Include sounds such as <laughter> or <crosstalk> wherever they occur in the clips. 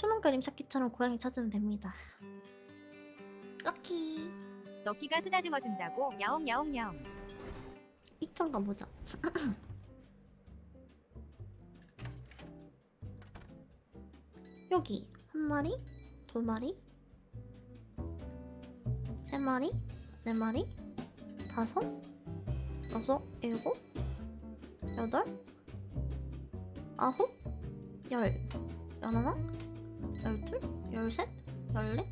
추문 그림 찾기처럼 고양이 찾으면 됩니다. 럭키. 럭키가 쓰다듬어 준다고 야옹 야옹 야옹. 입장 가보자. <clears throat> 여기 한 마리, 두 마리, 세 마리, 네 마리, 다섯, 여섯, 일곱, 여덟, 아홉, 열, 열하나, 열둘, 열셋, 열넷,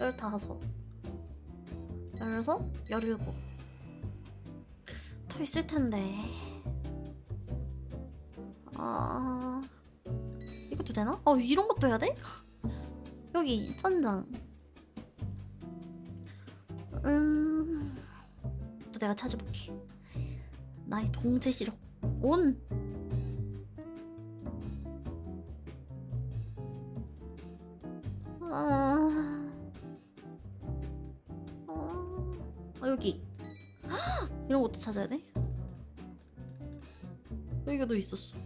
열다섯, 열여섯, 열일곱. 더 있을 텐데. 아 이것도 되나? 어 이런 것도 해야 돼? <laughs> 여기 천장. 음, 또 내가 찾아볼게. 나의 동체 시력 온. 찾아야 돼? 여기가 더 있었어.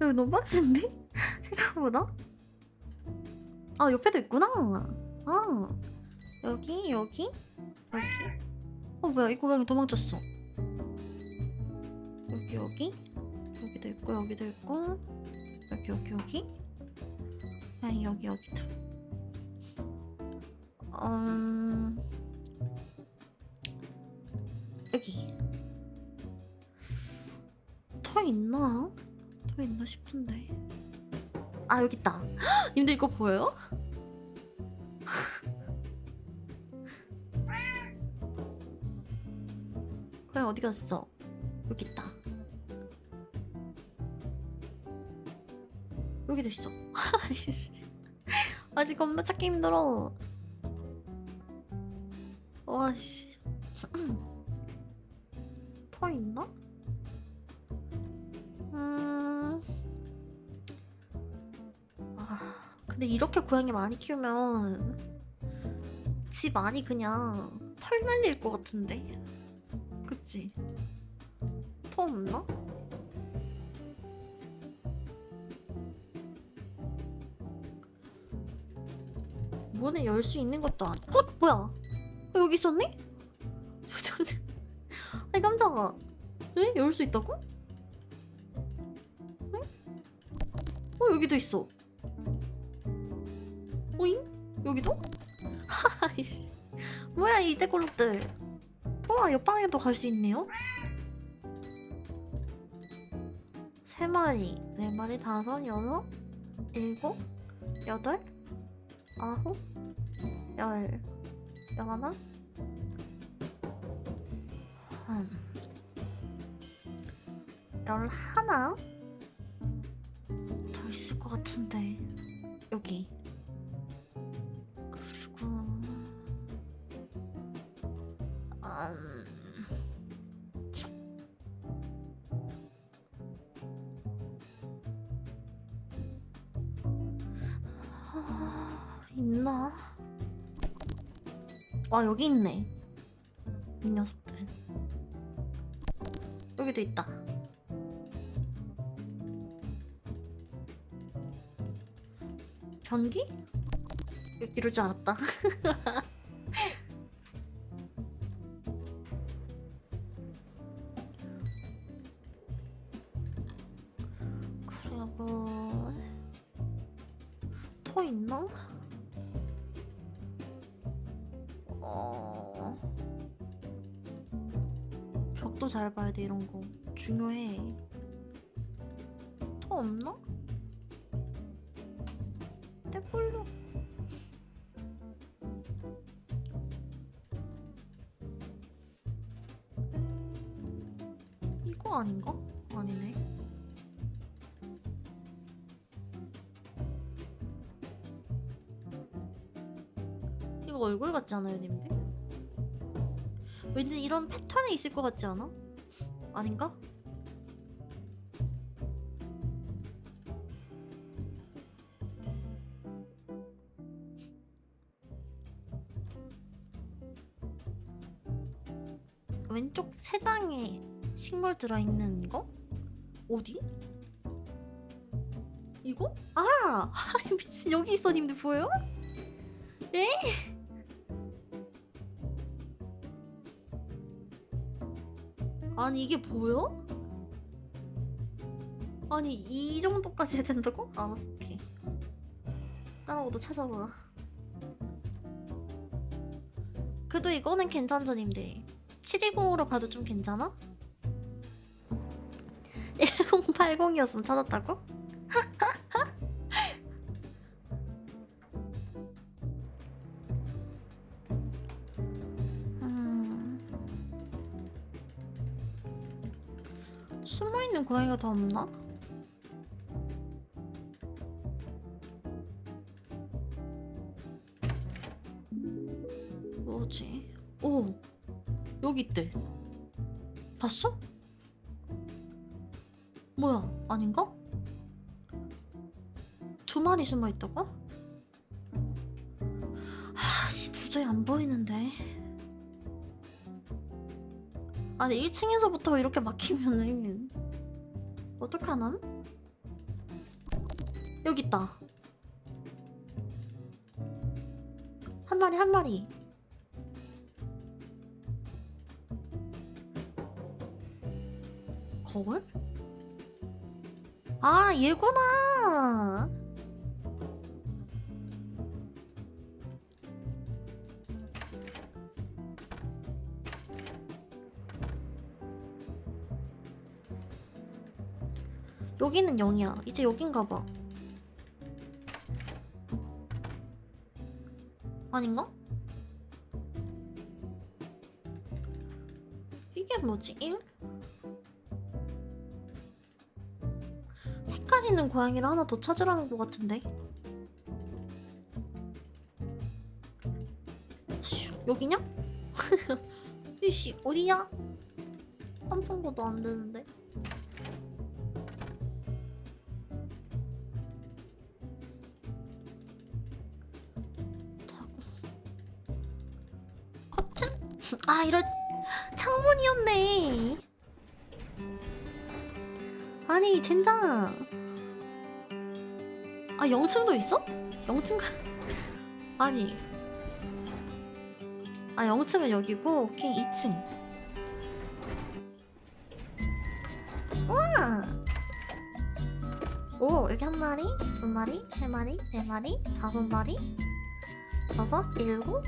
여기 너무 빡센데? <laughs> 생각보다? 아, 옆에도 있구나. 아, 여기, 여기, 여기. 어, 뭐야, 이 고양이 도망쳤어. 여기, 여기. 여기도 있고, 여기도 있고. 여기, 여기, 여기. 아니, 여기, 여기도. 음... 더 있나? 더 있나 싶은데 아 여기 있다 <gasps> 님들 이거 보여요? <laughs> 고양 어디 갔어? 여기 있다 여기도 있어 <laughs> 아직 겁나 찾기 힘들어 와씨 이렇게 고양이 많이 키우면 집 안이 그냥 털 날릴 것 같은데. 그치? 더 없나? 문을 열 수 있는 것도 아니. 어? 뭐야? 어, 여기 있었네? <laughs> 아니 깜짝아. 에? 열수 있다고? 응? 어 여기도 있어. 여기도? 하이씨. 뭐야 이 떼골록들. 우와 옆방에도 갈 수 있네요. 세 마리, 네 마리, 다섯, 여섯, 일곱, 여덟, 아홉, 열, 열하나, 음. 열하나? 더 있을 것 같은데 있나? 와 여기 있네 이 녀석들 여기도 있다. 변기? 이- 이럴 줄 알았다. <laughs> 잘 봐야 돼 이런 거 중요해. 더 없나? 떼굴로 이거 아닌가? 아니네. 이거 얼굴 같지 않아요, 님들? 왠지 이런 패턴이 있을 것 같지 않아? 아닌가? 왼쪽 세 장에 식물 들어있는 거? 어디? 이거? 아! <laughs> 미친 여기 있어 님들 보여요? 에? 아니 이게 보여? 아니 이 정도까지 해야 된다고? 알았어 오케이 따라오도 찾아봐 그래도 이거는 괜찮죠 님들 720으로 봐도 좀 괜찮아? <laughs> 1080이었으면 찾았다고? 고양이가 더 없나? 뭐지? 오! 여기 있대 봤어? 뭐야 아닌가? 두 마리 숨어 있다고? 아씨 도저히 안 보이는데 아니 1층에서부터 이렇게 막히면은 어떡하남? 여기 있다 한 마리 한 마리 거울? 아 얘구나 여기는 0이야 이제 여긴가 봐 아닌가? 이게 뭐지? 1? 색깔 있는 고양이를 하나 더 찾으라는 것 같은데. 슈, 여기냐? <laughs> 이씨 어디야? 한 번도 안 되는데. 이런 창문이었네. 아니 젠장 아 0층도 있어? 0층 가... 아니 아 0층은 여기고 오케이 2층 우와 오 여기 한 마리 두 마리 세 마리 네 마리 다섯 마리 다섯 일곱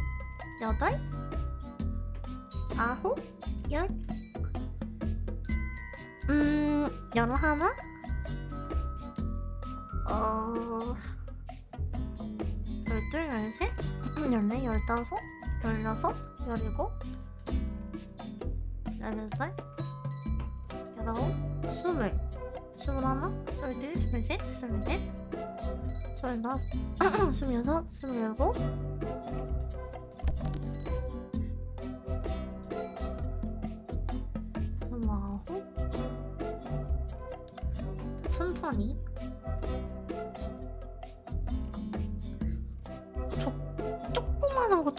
여덟 아홉? 열? 음, 열하나? 어, 열둘, 열셋, <clears throat> 열네, 열다섯, 열여섯, 열일곱, 열여덟, 열아홉, 스물, 스물하나, 스물둘, 스물셋, 스물넷, 스물다섯, <clears throat> 스물여섯, 스물일곱,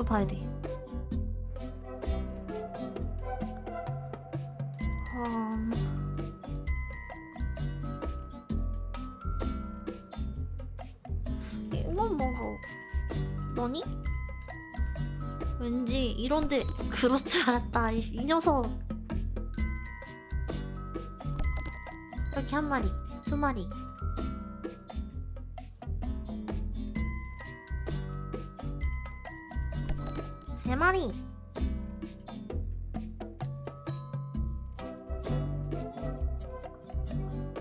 봐야 돼 음... 이건 뭔가 너니? 왠지 이런데 그럴 줄 알았다 이, 이 녀석 여기 한 마리, 두 마리. 세 마리.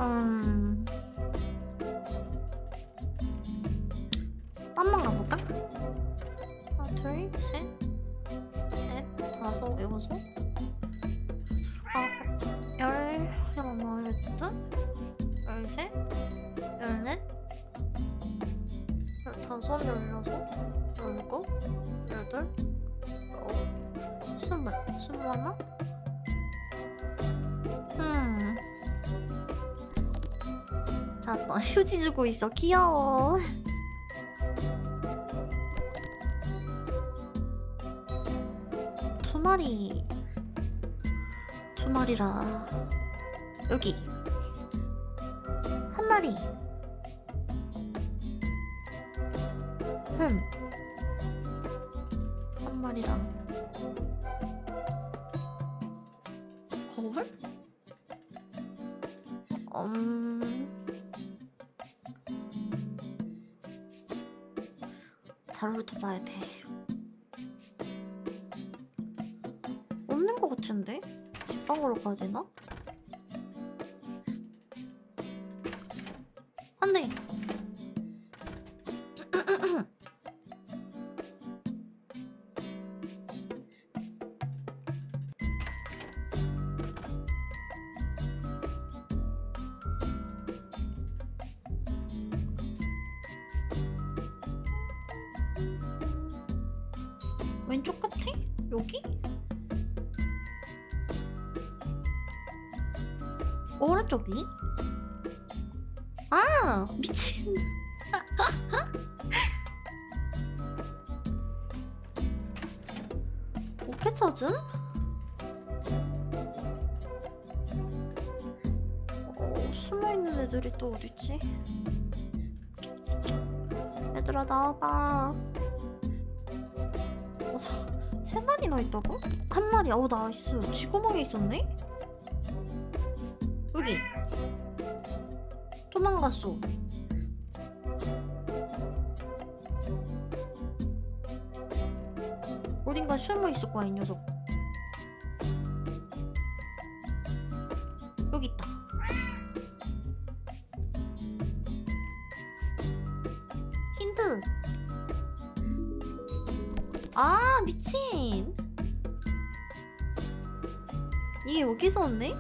음. 딴만 가볼까? 하나, 둘, 셋, 넷, 다섯, 여섯, 열, 하나, 열둘, 열넷, 열다섯, 열 휴지 주고 있어. 귀여워. 두 마리. 두 마리라. 여기. 한 마리. 흠. 한 마리랑 거울? 음. 자료부터 봐야 돼. 없는 것 같은데? 집방으로 가야 되나? 왼쪽 끝에? 여기? 오른쪽이? 아 미친 <laughs> 어떻게 찾음? 어, 숨어있는 애들이 또 어딨지? 얘들아 나와봐 <laughs> 세 마리나 있다고? 한 마리 어우 나이스 쥐구멍에 있었네? 여기. 도망갔어. 어딘가 숨어 있을 거야 이 녀석. 여기 있다 아 미친 이게 여기서 왔네?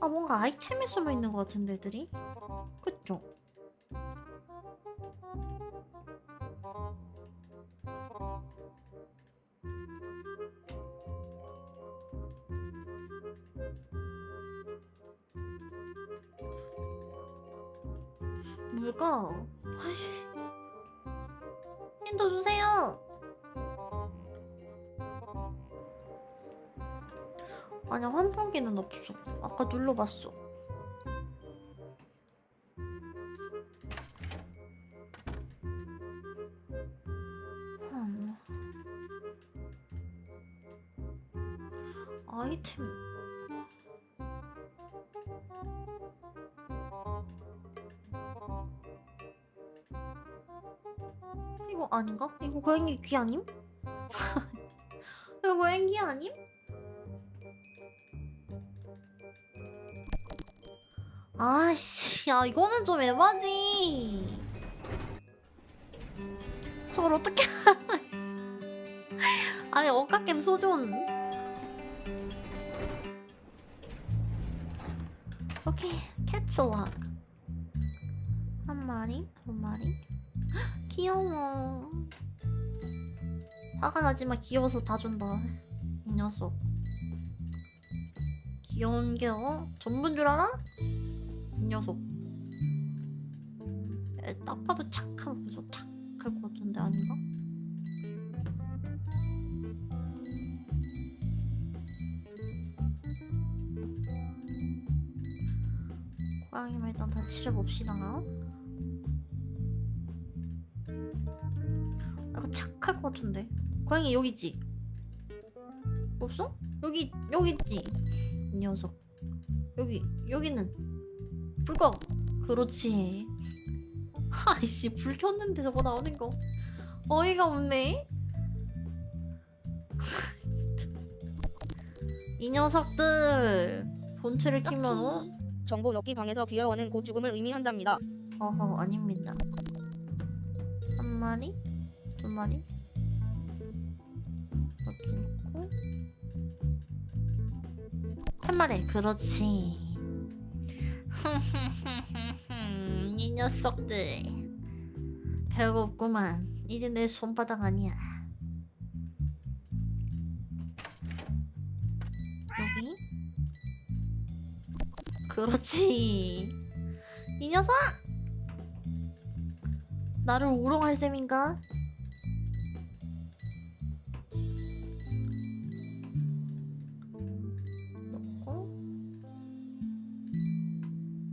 아 뭔가 아이템에 숨어 있는 것 같은데 애들이 그쵸? 뭘까? 아이씨 힌트 주세요 아니야 환풍기는 없어 아까 눌러봤어 음. 아이템 이거 아닌가? 이거 고양이 귀 아님? <laughs> 이거 고양이 귀 아님? 아이씨, 야 이거는 좀 에바지. 저걸 어떻게 알았어? 아니 억각겜 소존. 오케이, 캐츠락. 한 마리, 두 마리. 헉, <gasps> 귀여워. 화가 나지만 귀여워서 봐준다. 이 녀석. 귀여운 게 어? 전부인 줄 알아? 이 녀석. 에, 딱 봐도 착한 보죠. 착할 것 같은데 아닌가? 고양이만 일단 다 칠해봅시다. 약간 착할 것 같은데. 고양이 여기 있지? 없어? 여기 여기 있지? 이 녀석. 여기 여기는 불 꺼. 그렇지. <laughs> 아이씨 불 켰는데 저거 나오는 거 어이가 없네. <laughs> 이 녀석들 본체를 키면 어? 정보 럭키 방에서 귀여워는 곧 죽음을 의미한답니다. 어허 아닙니다. 한 마리, 두 마리 여기 있고 한 마리 그렇지. 이 녀석들 별거 없구만. 이제 내 손바닥 아니야. 여기 그렇지. 이 녀석 나를 우롱할 셈인가?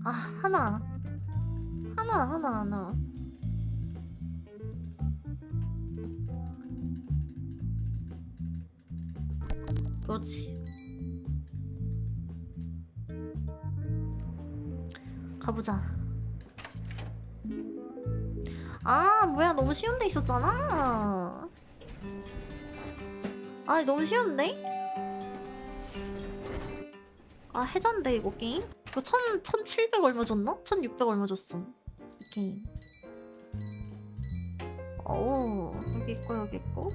아 하나. 하나 하나 하나. 그렇지. 가보자. 아 뭐야 너무 쉬운 데 있었잖아. 아 너무 쉬운데? 아 해잔데 이거 게임? 이거 천, 천칠백 얼마 줬나? 천육백 얼마 줬어. 이 게임. 오 여기 있고 여기 있고.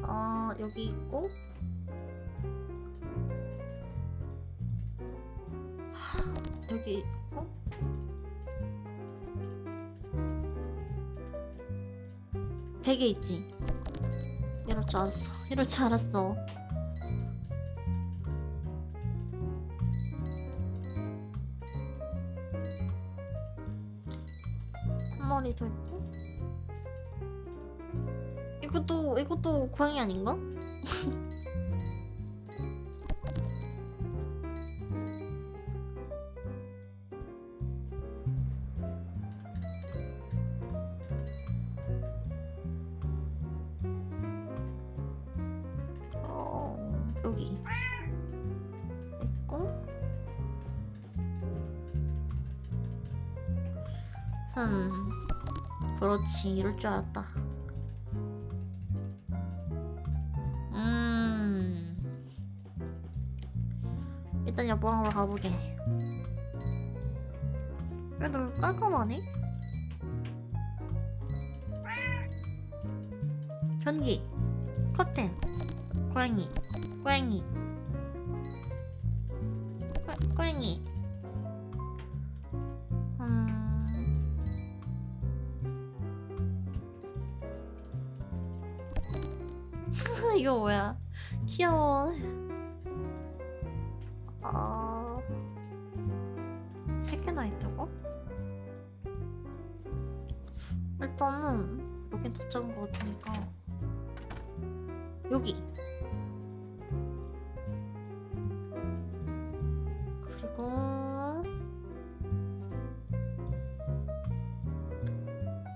아 여기 있고. 여기 있고 베개 있지? 이럴 줄 알았어 이럴 줄 알았어 한 마리 더 있고 이것도 이것도 고양이 아닌가? 그렇지 이럴 줄 알았다. 음. 일단 옆방으로 가보게. 그래도 깔끔하네? 변기 커튼 고양이 고양이 여기. 그리고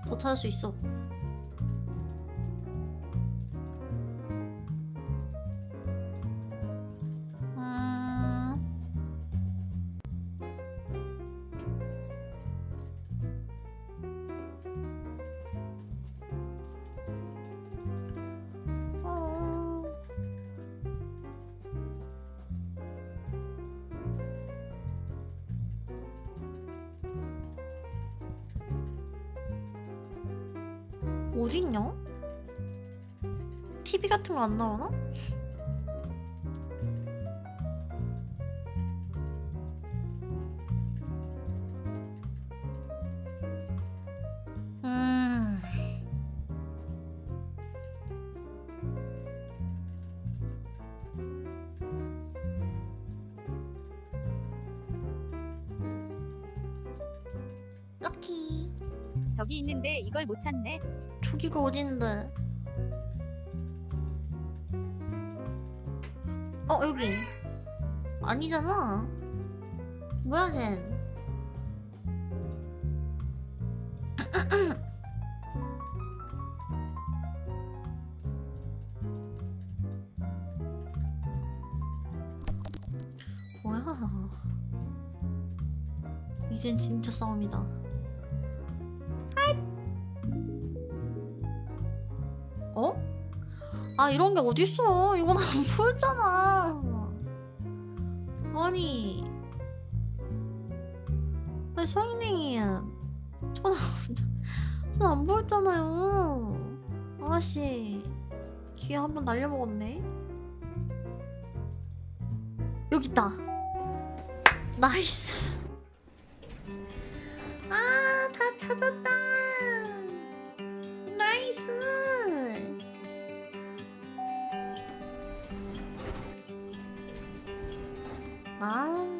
더 찾을 수 있어 거 안 나오나? 음. 럭키. 저기 있는데 이걸 못 찾네. 저기가 어딘데? 어 여기 아니잖아. 뭐야 쟨? <coughs> 뭐야? 이젠 진짜 싸움이다. 어? 아 이런 게 어딨어 이건 안 보였잖아 아니 아니 성인이 전안 보였잖아요. 아씨 귀에 한번 날려먹었네. 여기 있다. 나이스. 아 다 찾았다. 나이스 아, 굿.